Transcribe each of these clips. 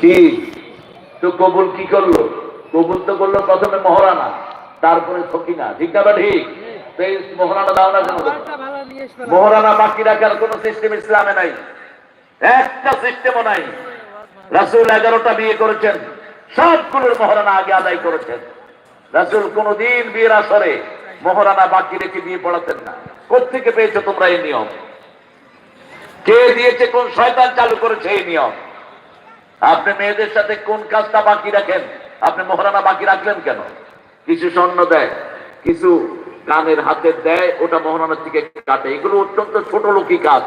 কি? তো কবুল কি করল? কবুল তো করল প্রথমে মহারানা তারপরে সকিনা ঠিক না ঠিক? মহারানা দাও না কেন? মহারানা বাকি রাখার কোন সিস্টেম ইসলামে নাই। একটা সিস্টেমও নাই। রাসুল এগারোটা বিয়ে করেছেন। সবগুলোর মহারানা আগে আদায় করেছেন। রাসুল কোনদিন বিয়ের আসরে মহারানা বাকি রেখে বিয়ে পড়াতেন না। কোথেকে পেয়েছ তোমরা এই নিয়ম? কে দিয়েছে কোন শয়তান চালু করেছে এই নিয়ম? আপনি মেয়েদের সাথে কোন কাজটা বাকি রাখেন? আপনি মহারানা বাকি রাখলেন কেন? কিছু স্বর্ণ দেয়, কিছু কানের হাতে দেয়, ওটা মহারানার থেকে কাটে। এগুলো অত্যন্ত ছোট লোকই কাজ।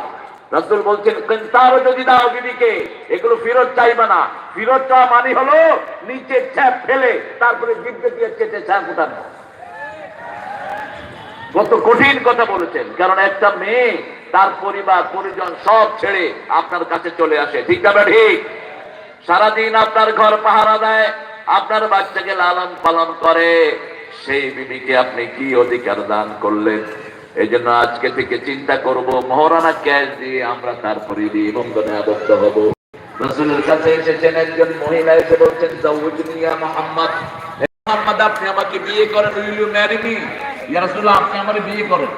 রাসুল বলছেন তারও যদি দাও বিবিকে এগুলো ফেরত চাইবে না। ফেরত চাওয়া মানে হলো নিচে ছ্যাপ ফেলে, তারপরে জিভকে দিয়ে চেটে ছ্যাপ উঠানো। কত কঠিন কথা বলেছেন, কারণ একটা মেয়ে তার পরিবার, পরিজন সব ছেড়ে আপনার কাছে চলে আসে। ঠিক না ঠিক। সারাদিন আপনার ঘর পাহারা দেয় আপনার বাচ্চাকে লালন পালন করে। সেই বিবিকে আপনি কি অধিকার দান করলেন? এই জন্য আজকে থেকে চিন্তা করব মহারানা ক্যাশ দিয়ে আমরা তারপরে বিয়ে বন্ধনে আবদ্ধ হব। রসুলের কাছে এসেছেন একজন মহিলা এসে বলছেন মোহাম্মদ। মোহাম্মদ আপনি আমাকে বিয়ে করেন উইল ইউ ম্যারি মি? ইয়া রাসূলুল্লাহ আপনি আমার বিয়ে করেন।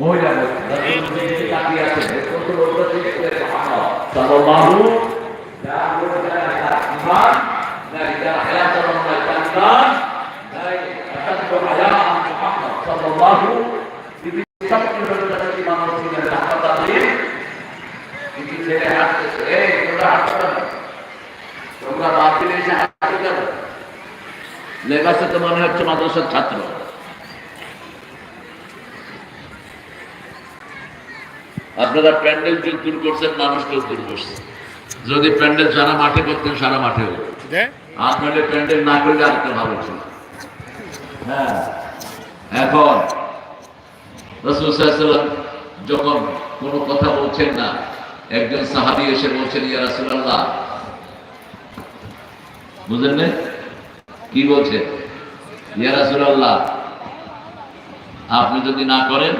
মহিলা বলছেন, Jangan lupa kita iman, dari jalan hayat orang melakukan dari atas kebahayaan Muhammad Sallallahu Dibisak di dalam iman Rasulnya dan apa tadi Ini jadi hati, eh kita hati তোমরা বাতিল এসে হাতে গেল লেগাসে তো মনে হচ্ছে মাদ্রাসার ছাত্র আপনারা প্যান্ডেল যুগ দূর করছেন মানুষ দূর করছেন যদি প্যান্ডেল সারা মাঠে করতেন সারা মাঠে হতো আর নইলে প্যান্ডেল না করলে একটা ভালো ছিল। হ্যাঁ এখন রসুল সাল্লাম যখন কোনো কথা বলছেন না একজন সাহাবি এসে বলছেন ইয়া রাসূলুল্লাহ। বুঝলেন কি বলছে ইয়া রাসূলুল্লাহ। আপনি যদি না করেন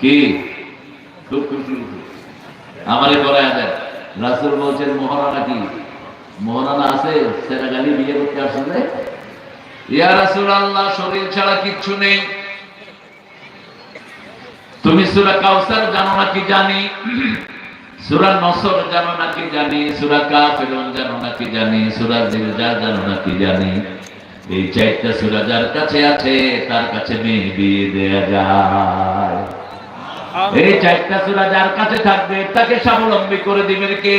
কি? খুব খুশি আমারে করায় দেন। রাসুল বলছেন মহারানা কি মহারানা আছে সেরাগালি বিয়ে করতে আসলে ইয়া রাসুল আল্লাহ শরীর ছাড়া কিচ্ছু নেই। তুমি সুরা কাউসার জানো নাকি জানি? সুরা নসর জানো নাকি জানি? সুরা কাফিরুন জানো নাকি জানি? সুরা জিলজা জানো নাকি জানি? এই চারটা সুরা যার কাছে আছে, তার কাছে মেয়ে বিয়ে দেয়া যায়। এই চারটা সুরা যার কাছে থাকবে, তাকে স্বাবলম্বী করে দিবেন কে?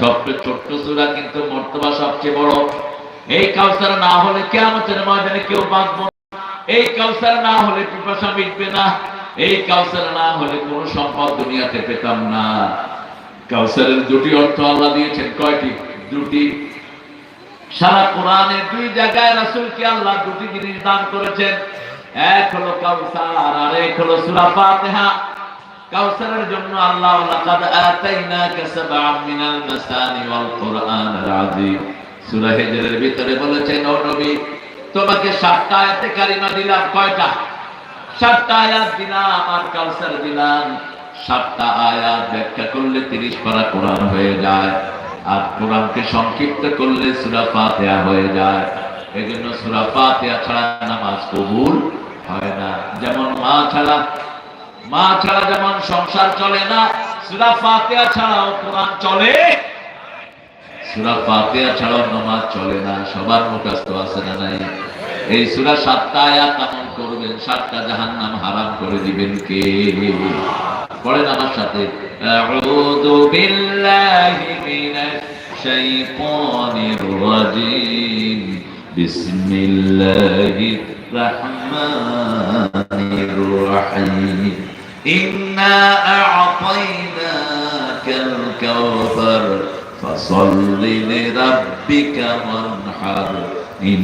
সবচেয়ে ছোট্ট কিন্তু সবচেয়ে বড়। এই কাউসার না হলে কিয়ামতের ময়দানে কেউ বাঁচবে এই কাউসার না হলে পিপাসা মিটবে না। এই কাউসার না হলে কোন সম্পদ দুনিয়াতে পেতাম না। কাউসারের দুটি অর্থ আল্লাহ দিয়েছেন, কয়টি? দুটি। সারা কোরআনের দুই জায়গায় রাসূলকে আল্লাহ দুটি জিনিস দান করেছেন। এক হলো কাউসার, আর এক হলো সূরা ফাতিহা। কাউসারের জন্য আল্লাহ লাকাদ আতাইনাকা সাবআম মিনাল মাসানি ওয়াল কুরআনিল আযীম সূরা হিজরের ভিতরে বলেছেন, ও নবী, তোমাকে সাতটা আয়াতে কারিমা দিলাম, কয়টা? সাতটা আয়াত দিলাম আর কাউসার দিলাম। সাতটা আয়াত ব্যাখ্যা করলে তিরিশ পারা কোরআন হয়ে যায়। আর কোরআনকে সংক্ষিপ্ত করলে সুরা ফাতিহা হয়ে যায়। এই জন্য সুরা ফাতিহা ছাড়া নামাজ কবুল হয় না। যেমন মা ছাড়া মা ছাড়া যেমন সংসার চলে না, সুরা ফাতিহা ছাড়াও কোরআন চলে। সুরা ফাতিহা ছাড়াও নামাজ চলে না। সবার মুখস্থ আছে না নাই? এই সুরা সাতটা আয়াত আমল করবেন সাতটা জাহান্নাম হারাম করে দিবেন কে পড়েন আমার সাথে আউযু বিল্লাহি মিনাশ শাইতানির রাজিম বিসমিল্লাহির রাহমানির রহিম ইন্না আ'তাইনাকাল কাউসার فصل لربك وانحر إن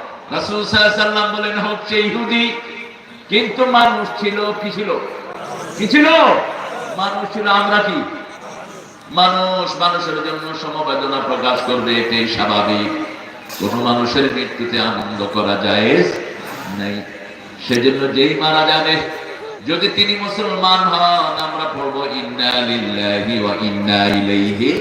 বলেন হচ্ছে ইহুদি, কিন্তু মানুষ ছিল কি ছিল? কি ছিল? মানুষ ছিল আমরা কি? মানুষ মানুষের জন্য সমবেদনা প্রকাশ করবে, এটাই স্বাভাবিক। কোন মানুষের মৃত্যুতে আনন্দ করা যায় নাই। সেজন্য যেই মারা যাবে, যদি তিনি মুসলমান হন, আমরা পড়ব, ইন্না লিল্লাহি ওয়া ইন্না ইলাইহি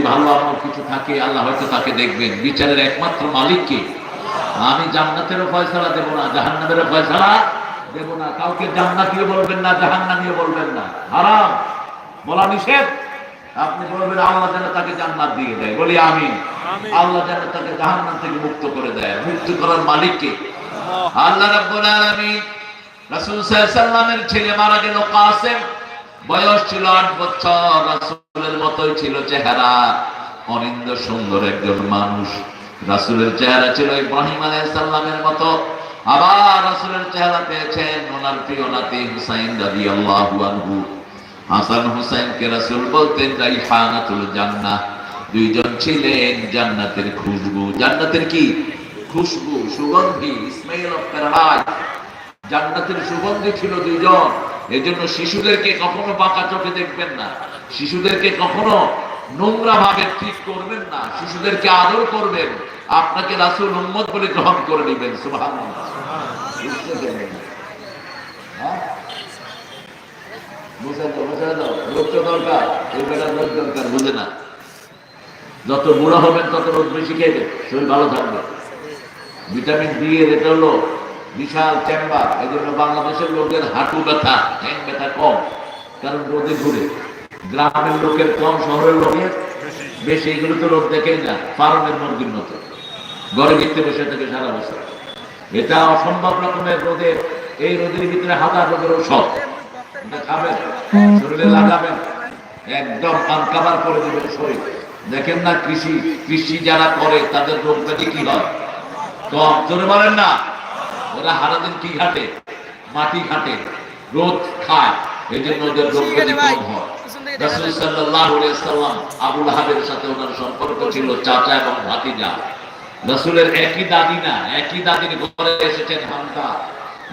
ভালো কিছু থাকে, আল্লাহ হয়তো তাকে দেখবেন। বিচারের একমাত্র মালিককে আমি জান্নাতেরও ফয়সালা দেব না, জাহান্নামেরও ফয়সালা দেব না। কাউকে জান্নাতিও বলবেন না, জাহান্নামিও বলবেন না। হারাম। বলা নিষেধ। আপনি বলবেন আল্লাহ যেন তাকে জান্নাত দিয়ে দেয়। বলি আমি আল্লাহ যেন তাকে জাহান্নাম থেকে মুক্ত করে দেয়। মুক্ত করার মালিককে। আল্লাহ রাব্বুল আলামিন রাসূল সাল্লাল্লাহু ছেলে মারা গেল কাসেম। বয়স ছিল আট বছর। রাসূলের মতোই ছিল চেহারা। অনিন্দ সুন্দর একজন মানুষ। রাসূলের চেহারা ছিল ইব্রাহিম আলাইহিস সালামের মতো। আবার রাসূলের চেহারা পেয়েছেন ওনার প্রিয় নাতি হুসাইন রাদিয়াল্লাহু আনহু। হাসান হুসাইনকে রাসূল বলতেন, রাইহানাতুল জান্নাহ। দুইজন ছিলেন জান্নাতের খুশবু। জান্নাতের কি? খুশবু, সুগন্ধি স্মেল অফ প্যারাডাইস জান্নাতের সুগন্ধি ছিল দুইজন। এজন্য শিশুদেরকে কখনো বাঁকা চোখে দেখবেন না। শিশুদেরকে কখনো নোংরা ভাবে ঠিক করবেন না। শিশুদেরকে আদর করবেন। আপনাকে রাসুল উম্মত বলে গ্রহণ করে নেবেন, সুবহানাল্লাহ বুঝতে পেরেছেন? হ্যাঁ? যত বুড়ো হবেন, তত রোদ বেশি খেয়ে শরীর ভালো থাকবে। ভিটামিন ডি এর এটা হলো বিশাল চেম্বার এই জন্য বাংলাদেশের লোকের হাঁটু ব্যথা, ঠ্যাং ব্যথা কম, কারণ রোদে ঘুরে। গ্রামের লোকের কম, শহরের লোকের বেশি, এগুলো তো রোদ দেখেই না ফার্মের মুরগির মতো। ঘরে ভিতরে বসে থাকে সারা বছর। এটা অসম্ভব রকমের রোদের এই রোদের ভিতরে হাজার রোগের ঔষধ। খাবেন শরীরে লাগাবেন একদম করে দেবেন শরীর। দেখেন না কৃষি কৃষি যারা করে তাদের রোগ ব্যাধি কি হয়? কম বলেন না ওরা সারাদিন কি ঘাটে? মাটি ঘাটে রোদ খায় এই জন্য ওদের রোগ ব্যাধি কম হয়। রাসূল সাল্লাল্লাহু আলাইহি সাল্লাম আবুল আহাবের সাথে ওনার সম্পর্ক ছিল চাচা এবং ভাতিজা। রাসূলের একই দাদি না একই দাদির ঘরে এসেছেন হামদা।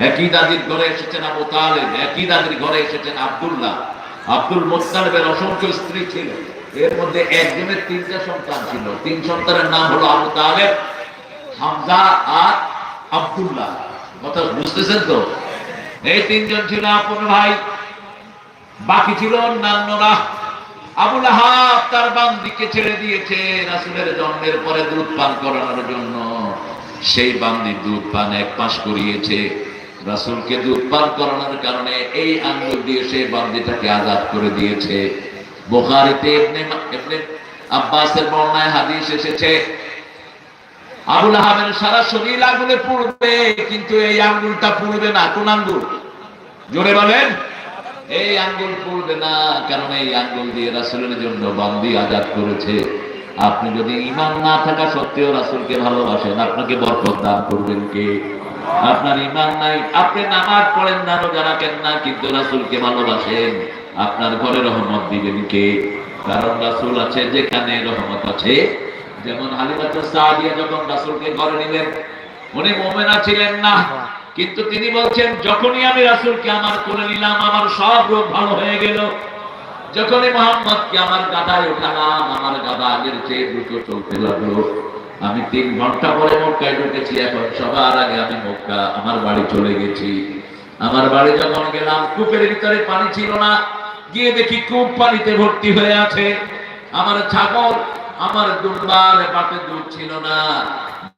একই দাদির ঘরে এসেছেন আবু তালেব, একই দাদির ঘরে এসেছেন আব্দুল্লাহ। আব্দুল মোত্তালেবের অসংখ্য স্ত্রী ছিল। এর মধ্যে একজনের তিনটা সন্তান ছিল। তিন সন্তানের নাম হলো আবু তালেব, হামজা আর আব্দুল্লাহ। কথা বুঝতেছেন তো? এই তিনজন ছিল আপন ভাই। বাকি ছিল অন্যান্যরা। আবুল আহাব তার বান্দিকে ছেড়ে দিয়েছে রাসুলের জন্মের পরে দুধ পান করানোর জন্য। সেই বান্দি দুধ পান এক পাশ করিয়েছে। রাসুলকে দুধ পান করানোর কারণে এই আঙ্গুল দিয়ে সেই বান্দিটাকে আজাদ করে দিয়েছে। বোখারিতে আব্বাসের বর্ণায় হাদিস এসেছে, আবুল আহাবের সারা শরীর আগুনে পুড়বে, কিন্তু এই আঙ্গুলটা পুড়বে না। কোন আঙ্গুল? জোরে বলেন। এই আঙ্গুল পুড়বে না, কারণ এই আঙ্গুল দিয়ে রাসুলের জন্য বান্দি আজাদ করেছে। আপনি যদি ইমান না থাকা সত্ত্বেও রাসুলকে ভালোবাসেন, আপনাকে বরকত দান করবেন কে? আপনার ইমান নাই। আপনি নামাজ পড়েন না, রোজা রাখেন না, কিন্তু রাসুলকে ভালোবাসেন। আপনার ঘরে রহমত দিবেন কে? কারণ রাসুল আছে, যেখানে রহমত আছে। যেমন হালিমাতুল সাদিয়া যখন রাসূলকে ঘরে নিলেন, উনি মুমিনা ছিলেন না। কিন্তু তিনি বলছেন, যখনই আমি রাসূলকে আমার করে নিলাম, আমার সব রোগ ভালো হয়ে গেল। যখনই মোহাম্মদকে আমার গাদায় উঠালাম, আমার গাদা আগের চেয়ে দ্রুত চলতে লাগল। আমি তিন ঘণ্টা পরে মক্কায় ঢুকেছি, এখন সবার আগে আমি মক্কা, আমার বাড়ি চলে গেছি। আমার বাড়ি যখন গেলাম, কূপের ভিতরে পানি ছিল না। গিয়ে দেখি কূপ পানিতে ভর্তি হয়ে আছে। আমার ছাগল, আমার দুর্বার বাটে দুধ ছিল না।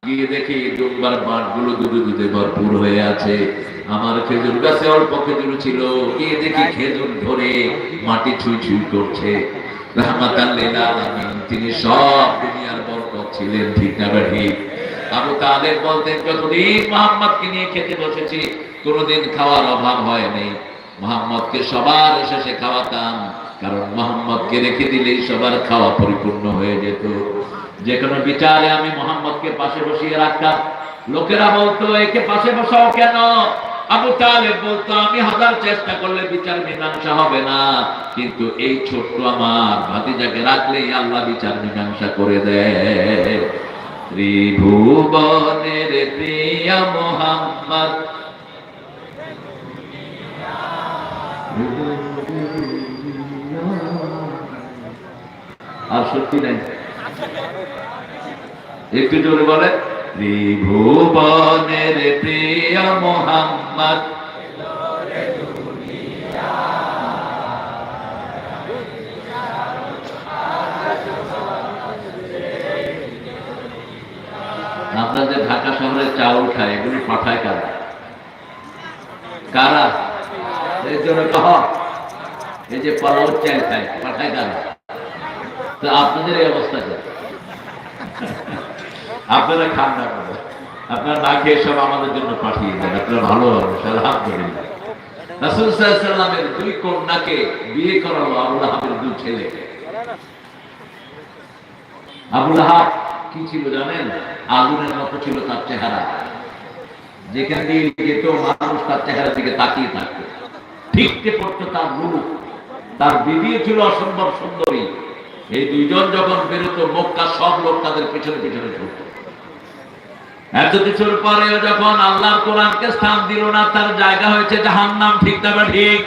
গিয়ে দেখি দুর্বার বাটগুলো দুধে দুধে ভরপুর হয়ে আছে। আমার খেজুর গাছে অল্প খেজুর ছিল। গিয়ে দেখি খেজুর ধরে মাটি ছুঁই ছুঁই করছে। রহমাতাল্লিল আলামিন, তিনি সব দুনিয়ার বরকত ছিলেন ঠিক না ঠিক? আবু তালেব বলতেন, যতদিন মোহাম্মদকে নিয়ে খেতে বসেছি, কোনোদিন খাওয়ার অভাব হয়নি মোহাম্মদকে সবার শেষে খাওয়াতাম, কারণ মোহাম্মদকে রেখে দিলেই সবার খাওয়া পরিপূর্ণ হয়ে যেত। যে কোনো বিচারে আমি মোহাম্মদকে পাশে বসিয়ে রাখতাম। লোকেরা বলতো, একে পাশে বসাও কেন? আবু তালেব বলতো, আমি হাজার চেষ্টা করলে বিচার মীমাংসা হবে না। কিন্তু এই ছোট্ট আমার ভাতিজাকে রাখলেই আল্লাহ বিচার মীমাংসা করে দেয়। ত্রিভুবনের প্রিয় মোহাম্মদ। আর সত্যি নাই। একটু জোরে বলে ত্রিভুবনের প্রিয় মোহাম্মদ। আপনাদের ঢাকা শহরে চাউল খায়, এগুলি পাঠায় কারা? কারা? এই জন্য কহ এই যে পালাও চাল খায়, পাঠায় কারা? তো আপনাদের এই অবস্থা? আপনারা খান না। আপনারা না খেয়ে সব আমাদের জন্য পাঠিয়ে দেন। আপনারা ভালো মানুষ আলহামদুলিল্লাহ। রাসূল দুই কন্যাকে বিয়ে করালো আবু লাহাবের দুই ছেলে। আবু লাহাব কি ছিল জানেন? আগুনের মতো ছিল তার চেহারা। যেখান দিয়ে যেত মানুষ তার চেহারার দিকে তাকিয়ে থাকতো। ঠিকতে পড়তো তার রূপ, তার বিবিও ছিল অসম্ভব সুন্দরী। এই দুইজন যখন বেরোতো মক্কা সব লোক তাদের পেছনে পেছনে ছুটত এত কিছুর পরেও যখন আল্লাহর কোরআনকে স্থান দিল না তার জায়গা হয়েছে জাহান্নাম ঠিক না বা ঠিক?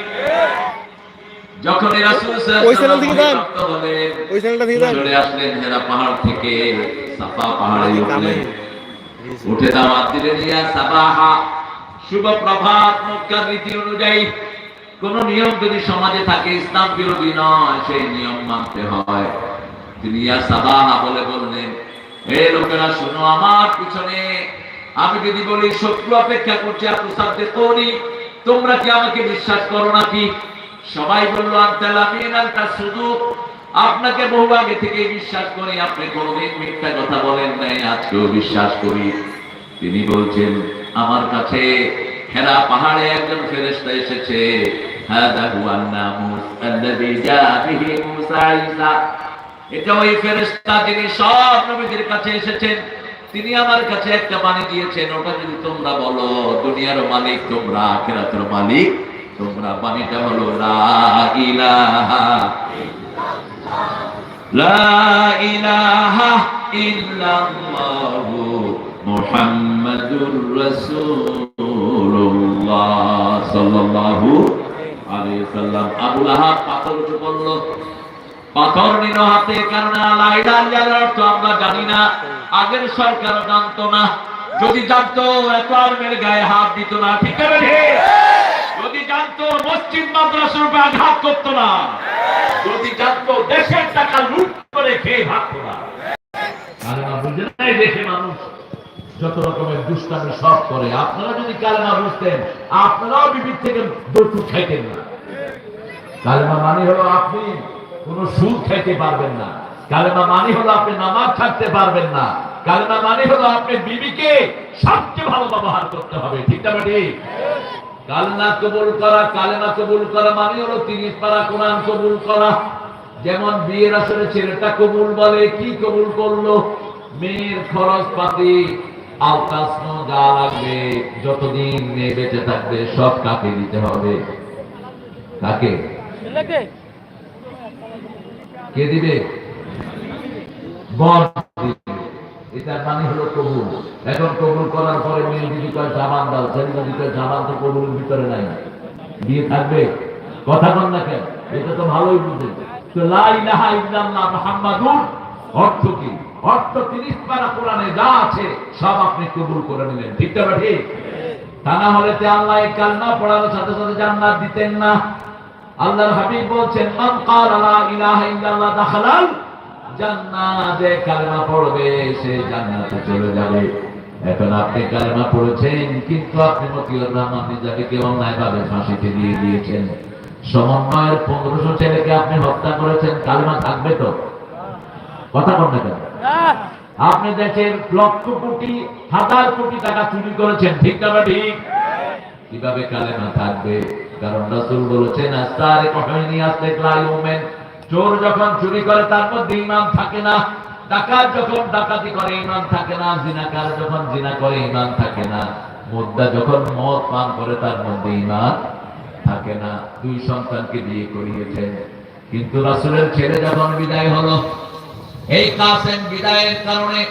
যখন রাসূল সাল্লাল্লাহু ওই চ্যানেল থেকে দেন। রক্ত হলেন, ওই চ্যানেলটা থেকে দেন। চলে আসলেন হেরা পাহাড় থেকে সাফা পাহাড়ে উঠলেন। উঠে দাওয়াত দিলেন ইয়া সাবাহা শুভ প্রভাত মক্কার রীতি অনুযায়ী। কোন নিয়ম যদি সমাজে থাকে, ইসলাম বিরোধী নয়, সেই নিয়ম মানতে হয়। তিনি বলে বললেন, হে লোকেরা, শোনো, আমার পিছনে আমি যদি বলি, শত্রু অপেক্ষা করছে আপনি সাথে করি তোমরা কি আমাকে বিশ্বাস করো নাকি? সবাই বলল আন্তাল শুধু আপনাকে বহু আগে থেকে বিশ্বাস করি, আপনি কোনোদিন মিথ্যা কথা বলেন নাই, আজকেও বিশ্বাস করি। তিনি বলছেন, আমার কাছে হেরা পাহাড়ে একজন ফেরেস্তা এসেছে। এটা ওই ফেরেস্তা যিনি সব নবীদের কাছে এসেছেন, তিনি আমার কাছে একটা বাণী দিয়েছেন, ওটা যদি তোমরা বলো, দুনিয়ার মালিক তোমরা মালিক তোমরা। বাণীটা হলো, লা ইলাহা লা রাসূলুল্লাহ সাল্লাল্লাহু আলাইহি সাল্লাম আবু লাহাব পাথর উঠে পড়ল পাথর নিল হাতে কারণ আমরা জানি না। আগের সরকার না। যদি জানতো, এত গায়ে হাত দিত না। ঠিক আছে যদি জানতো, মসজিদ মাদ্রাসার উপরে আঘাত করতো না। যদি জানতো, দেশের টাকা লুট করে খেয়ে ভাগত না। দেশে মানুষ যত রকমের দুষ্টামি সব করে। আপনারা যদি কালেমা বুঝতেন, আপনারাও বিবিধ থেকে দৌড় খাইতেন না। কালেমা মানে হলো আপনি কোন সুদ খাইতে পারবেন না। কালেমা মানে হলো আপনি নামাজ ছাড়তে পারবেন না। কালেমা মানে হলো আপনি বিবিকে সবচেয়ে ভালো ব্যবহার করতে হবে। ঠিক না ঠিক কালনা কবুল করা, কালেমা কবুল করা মানে হলো তিরিশ পারা কোরআন কবুল করা। যেমন বিয়ের আসলে ছেলেটা কবুল বলে, কি কবুল করল? মেয়ের খরচ পাতি আলতাসন যা লাগবে যতদিন মেয়ে বেঁচে থাকবে সব কাকে দিতে হবে? কাকে? কে দিবে? বর এটার মানে হলো কবুল। এখন কবুল করার পরে মেয়ে যদি কয় জামান দাও। ছেলে যদি কয় জামান তো কবুলের ভিতরে নাই। বিয়ে থাকবে? কথা বল না কেন? এটা তো ভালোই বুঝে। তো লা ইলাহা ইল্লাল্লাহ মুহাম্মাদুর অর্থ কি? অর্থ তিরিশ পারা কোরআনে যা আছে, সব আপনি কবুল করে নিলেন ঠিক ঠিক তা না হলে তে আল্লাহ এই কালমা পড়ানোর সাথে সাথে জান্নাত দিতেন না। আল্লাহর হাবিব বলছেন, মান ইলাহা ইল্লাল্লাহ দাখালাল, জান্নাত কালেমা পড়বে, সে জান্নাতে চলে যাবে। এখন আপনি কালেমা পড়েছেন, কিন্তু আপনি মতিউর রহমান নিজামীকে অন্যায়ভাবে ফাঁসিতে দিয়ে দিয়েছেন। সমন্বয়ের পনেরোশো ছেলেকে আপনি হত্যা করেছেন, কালেমা থাকবে তো? কথা বল না কেন? আপনি দেশের লক্ষ কোটি, হাজার কোটি টাকা চুরি করেছেন, ঠিক না ঠিক কীভাবে কালেমা থাকবে? কারণ রাসূল বলেছেন ক্লাইউমেন চোর যখন চুরি করে, তার মধ্যে থাকে না। ডাকাত যখন ডাকাতি করে, ঈমান থাকে না। জিনাকার যখন জিনা করে, ঈমান থাকে না। মুদ্দা যখন মদ পান করে, তার মধ্যে ঈমান থাকে না। দুই সন্তানকে বিয়ে করিয়েছেন। কিন্তু রাসূলের ছেলে যখন বিদায় হলো এই কাসেম বিদায়ের কারণে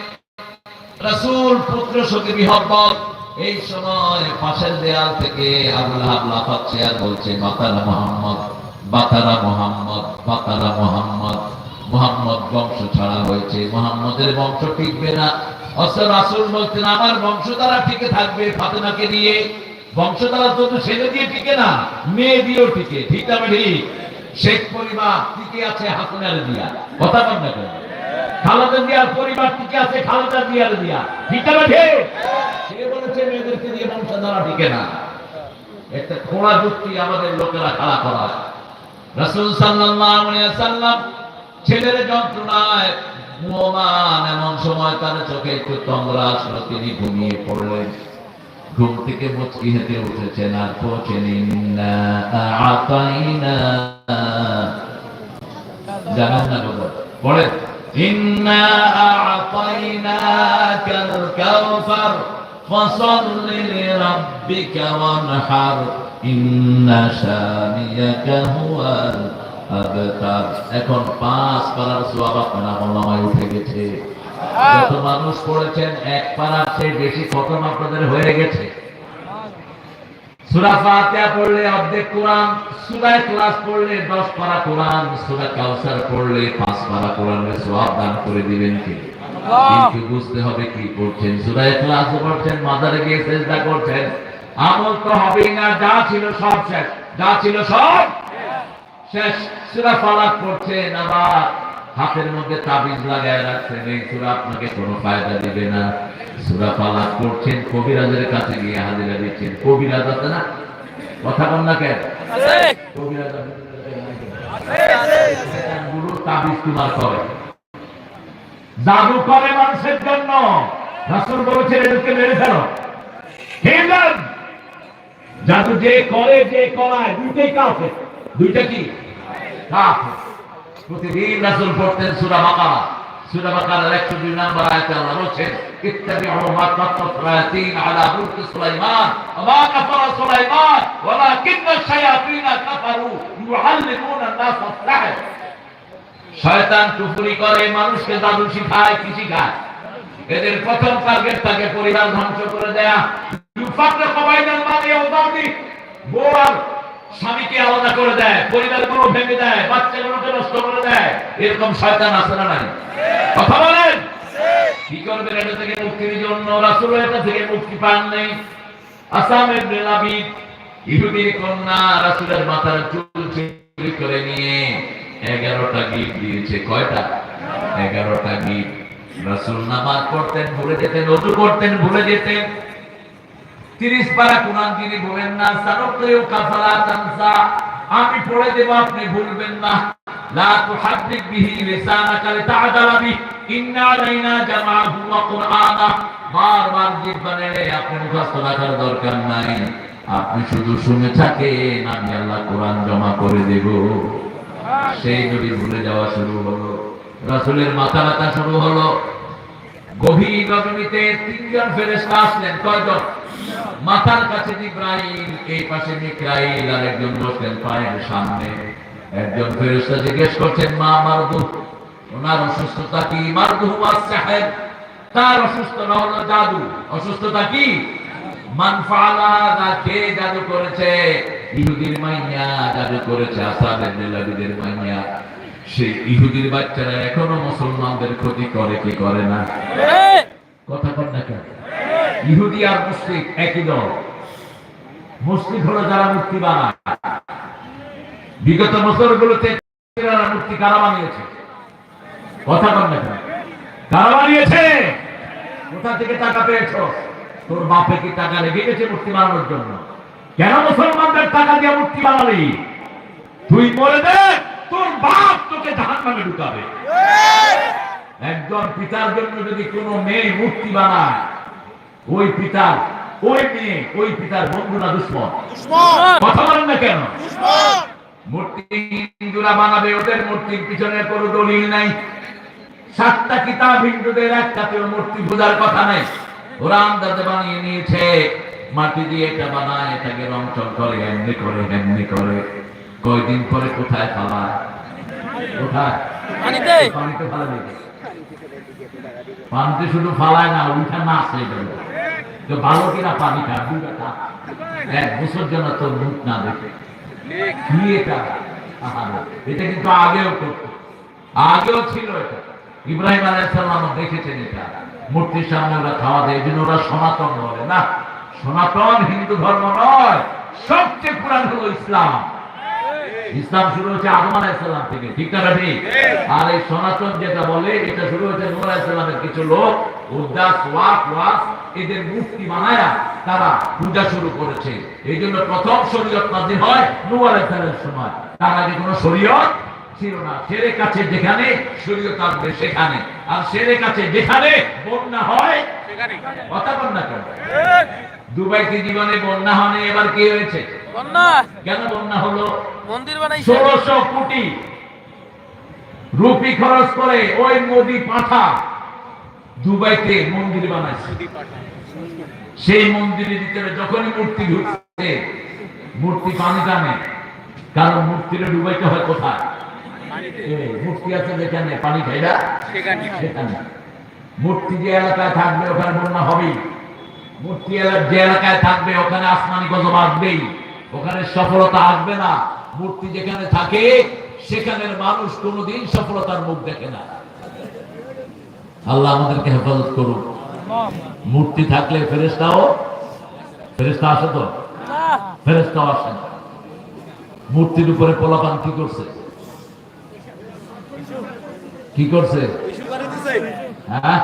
রাসূল পুত্র সখী বিহব্বত এই সময় পাশের দেয়াল থেকে আবুল হাব লাফাচ্ছে আর বলছে, বাতারা মোহাম্মদ বাতারা মোহাম্মদ বাতারা মোহাম্মদ মোহাম্মদ বংশ ছাড়া হয়েছে, মোহাম্মদের বংশ টিকবে না। অথচ রাসূল বলতেন আমার বংশ দ্বারা টিকে থাকবে ফাতেমাকে নিয়ে, বংশ দ্বারা শুধু ছেলে দিয়ে টিকে না, মেয়ে দিয়েও টিকে। ঠিক না ঠিক শেখ পরিবার টিকে আছে হাসনার দিয়া। কথা না কেন খালেদা জিয়ার পরিবার টিকে আছে, খালেদা জিয়ার দিয়া ঠিক না ঠিক? সে বলেছে, মেয়েদেরকে দিয়ে বংশধারা টিকে না। একটা খোড়া যুক্তি আমাদের লোকেরা খাড়া করা। রাসূল সাল্লাল্লাহু আলাইহি সাল্লাম ছেলের যন্ত্রণায় মোমান এমন সময় তার চোখে একটু তন্দ্রা আসলো, তিনি ঘুমিয়ে পড়লেন। ঘুম থেকে মুচকি হেঁটে উঠেছেন, আর পৌঁছেন জানেন না বোধ পড়েন ইন্না আতাইনাকাল কাউসার فصل لربك وانحر إن شانيك هو الأبتر এখন পাঁচ পারার সোয়াব আপনার আমলামায় উঠে গেছে যত মানুষ পড়েছেন এক পারার চেয়ে বেশি খতম আপনাদের হয়ে গেছে সূরা ফাতিহা পড়লে অর্ধেক কোরআন সূরা ইখলাস পড়লে 10 পারা কোরআন সূরা কাউসার পড়লে 5 পারা কোরআনের সওয়াব দান করে দিবেন কি? কিন্তু বুঝতে হবে কি করছেন সূরা ইখলাস পড়ছেন মাজারে গিয়ে সেজদা করছেন। আমল তো হবেই না যা ছিল সব শেষ যা ছিল সব শেষ। সূরা ফালাক পড়ছেন আবার হাতের মধ্যে তাবিজ লাগায় রাখছেন এই সূরা আপনাকে কোনো ফায়দা দিবে না। সূরা ফালাক পড়ছেন কবিরাজের কাছে গিয়ে হাজিরা দিচ্ছেন। কবিরাজ আছে না? কথা বল না কেন? কবিরাজ গুরু তাবিজ তোমার করে। জাদু করে মানুষের জন্য। রাসূল বলেছেন এদেরকে মেরে ফেলো। জাদু যে করে যে করায় দুইটাই কাফে দুইটা কি? কাফে প্রতিদিন রাসূল পড়তেন সূরা বাকারা। সূরা বাকারার 102 নম্বর আয়াতে আল্লাহ বলেছেন ইত্তাবিউ মা তাত্তা শায়াতিন কাফারা করে, মানুষকে জাদু শিখায়, কি শিখায়? এদের প্রথম টার্গেট থাকে পরিবার ধ্বংস করে দেয়া। ইউফাকরা কবাইনাল মালি ওয়া দাদি বউ আর স্বামীকে আলাদা করে দেয়, পরিবারগুলো ভেঙে দেয় বাচ্চাগুলোকে নষ্ট করে দেয়, এরকম শয়তান আছে না নাই? কথা বলেন? কি করবেন এটা থেকে মুক্তির জন্য রাসূল এটা থেকে মুক্তি পান নাই? আসাম ইবনে লাবিদ ইহুদির কন্যা রাসূলের মাথার চুল চুরি করে নিয়ে এগারোটা গিফট দিয়েছে। কয়টা? এগারোটা গিফট। রাসূল নামাজ পড়তেন, ভুলে যেতেন ওযু করতেন, ভুলে যেতেন। তিরিশ পারা কোরআন যিনি বলেন না সানুকেও কাফালা তানসা। আমি পড়ে দেব, আপনি ভুলবেন না। লা তুহাদ্দিক বিহি লিসানাকা লিতা'দালা বি। ইন্না আলাইনা জামাআহু ওয়া কুরআনা বারবার জিহ্বানে আপনি মুখস্থ রাখার দরকার নাই। আপনি শুধু শুনে থাকেন, আমি আল্লাহ কোরআন জমা করে দেব। সেই নবী ভুলে যাওয়া শুরু হলো। রাসূলের মাথা ব্যথা শুরু হলো। গভীর রজনীতে তিনজন ফেরেশতা আসলেন। কয়জন? মাথার কাছে জিব্রাইল এই পাশে মিকাইল আর একজন বসলেন পায়ের সামনে। একজন ফেরেশতা জিজ্ঞেস করছেন মা মারদু ওনার অসুস্থতা কি? মারদু হুয়া সাহেব তার অসুস্থতা হলো জাদু। অসুস্থতা কি? মান ফালা দা কে জাদু করেছে? ইহুদির মাইয়া জাদু করেছে আসাদের নেলাবিদের মাইয়া। সেই ইহুদির বাচ্চারা এখনও মুসলমানদের ক্ষতি করে কি করে না? কথা কর না কেন? ইহুদি আর মুসলিম একই দল। মুসলিম হলো যারা মূর্তি বানায়। বিগত বছরগুলোতে মূর্তি কারা বানিয়েছে? কথা বল না? কারা বানিয়েছে? কোথা থেকে টাকা পেয়েছ? তোর বাপে কি টাকা লেগে গেছে মূর্তি বানানোর জন্য? কেন মুসলমানদের টাকা দিয়ে মূর্তি বানালি? তুই মরে দে তোর বাপ তোকে জাহান নামে ঢুকাবে একজন পিতার জন্য যদি কোনো মেয়ে মূর্তি বানায় ওই পিতার ওই মেয়ে ওই পিতার বন্ধুরা দুশ্মন। কথা বলেন না কেন? মূর্তি হিন্দুরা বানাবে ওদের মূর্তির পিছনে কোনো দলিল নাই। সাতটা কিতাব হিন্দুদের একটাতেও মূর্তি পূজার কথা নেই। ওরা আন্দাজে বানিয়ে নিয়েছে। মাটি দিয়ে এটা বানায় এটাকে রং চং করে এমনি করে এমনি করে। কয়দিন পরে কোথায় ফালায় কোথায়? পানিতে। পানিতে ফালাবে পানিতে শুধু ফালায় না উঠে না আসে ভালো কিনা পানি খা এক বছর জন্য তোর মুখ না দেখে। এটা? কিন্তু আগেও করতো। আগেও ছিল এটা। ইব্রাহিম আলাইসাল্লাম দেখেছেন এটা। মূর্তির সামনে ওরা খাওয়া দেয় এই ওরা সনাতন বলে, না? সনাতন হিন্দু ধর্ম নয়, সবচেয়ে পুরান হলো ইসলাম। ইসলাম শুরু হচ্ছে আদম আলাইসাল্লাম থেকে ঠিক না ঠিক। আর এই সনাতন যেটা বলে এটা শুরু হচ্ছে নূর আলাইসাল্লামের কিছু লোক উদ্দাস ওয়াক ওয়াস এদের মূর্তি বানায়া তারা পূজা শুরু করেছে। এই জন্য প্রথম শরীয়ত নাজির হয় নূর আলাইসাল্লামের সময়। তার আগে কোনো শরীয়ত ছিল না। সেরে কাছে যেখানে শরীয়ত আসবে সেখানে। আর সেরে কাছে যেখানে বন্যা হয় কথা বন্যা কেন? দুবাইতে জীবনে বন্যা হয়নি এবার কি হয়েছে? বন্যা। কেন বন্যা হলো? মন্দির ষোলশো কোটি রুপি খরচ করে ওই মোদি পাঠা দুবাইতে মন্দির বানাইছে। সেই মন্দিরের ভিতরে যখনই মূর্তি ঢুকছে মূর্তি পানি টানে। কারণ মূর্তিটা ডুবাইতে হয় কোথায়? মূর্তি আছে যেখানে পানি খাইরা সেখানে। মূর্তি যে এলাকায় থাকবে ওখানে বন্যা হবেই। মূর্তি যে এলাকায় থাকবে ওখানে আসমানি গজব আসবেই। ওখানে সফলতা আসবে না। মূর্তি যেখানে থাকে সেখানের মানুষ কোনোদিন সফলতার মুখ দেখে না। আল্লাহ আমাদেরকে হেফাজত করুন। মূর্তি থাকলে ফেরেস্তাও ফেরেস্তা আসে তো? ফেরেস্তাও আসে না। মূর্তির উপরে পোলাপান কি করছে? কি করছে? হ্যাঁ?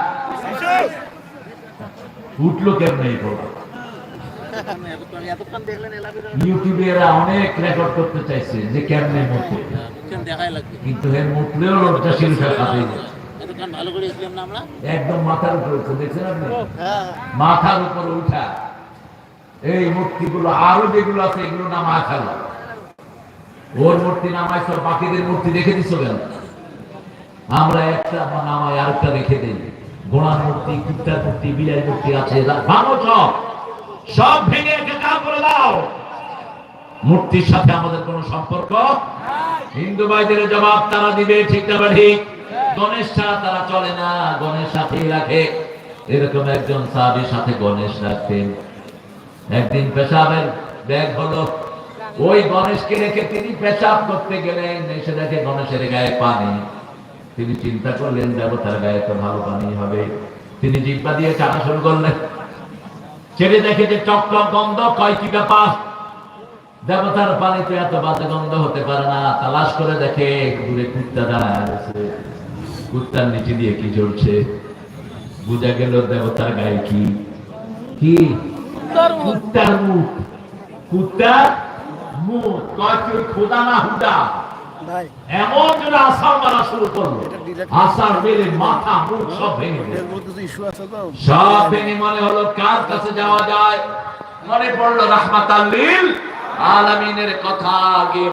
উঠল কেমনে এই পোলা ইউটিউবে এরা অনেক রেকর্ড করতে চাইছে যে কেমনে কিন্তু এর ভালো একদম মাথার উপরে উঠছে দেখছেন আপনি? মাথার উঠা। এই মূর্তিগুলো, আরও যেগুলো আছে, এগুলো নামা খেলা ওর মূর্তি সব বাকিদের মূর্তি রেখে দিছো কেন? আমরা একটা নামায় আরেকটা রেখে দিই। গোড়ার মূর্তি, কুত্তার মূর্তি বিলাই মূর্তি আছে ভাঙো সব। সব ভেঙে একাকার করে দাও। মূর্তির সাথে আমাদের কোনো সম্পর্ক? হিন্দু ভাইদের জবাব তারা দিবে, ঠিক না ঠিক? গণেশ ছাড়া তারা চলে না, গণেশ সাথেই রাখে। এরকম একজন সাহাবির সাথে গণেশ রাখতেন। একদিন পেশাবের ব্যাগ হলো, ওই গণেশকে রেখে তিনি পেশাব করতে গেলেন, এসে দেখে গণেশের গায়ে পানি। তিনি চিন্তা করলেন, দেবতার গায়ে তো ভালো পানি হবে। তিনি জিব্বা দিয়ে চাটা শুরু করলেন। ছেড়ে দেখে যে চকচক গন্ধ কয় কি ব্যাপার? দেবতার পানিতে এত বাজে গন্ধ হতে পারে না তালাশ করে দেখে দূরে কুত্তা দাঁড়ায় কুত্তার নিচে দিয়ে কি জ্বলছে? বুঝা গেল দেবতার গায়ে কি? কি? কুত্তার মুখ। কুত্তার মুখ। কয় খোদা না হুদা। এমন জোরে আসার মারা শুরু করল আসার মেরে মাথা মুখ সব ভেঙে সব ভেঙে মনে হলো কার কাছে যাওয়া যায়? মনে পড়ল রাহমাত আলামিনের কথা আগে।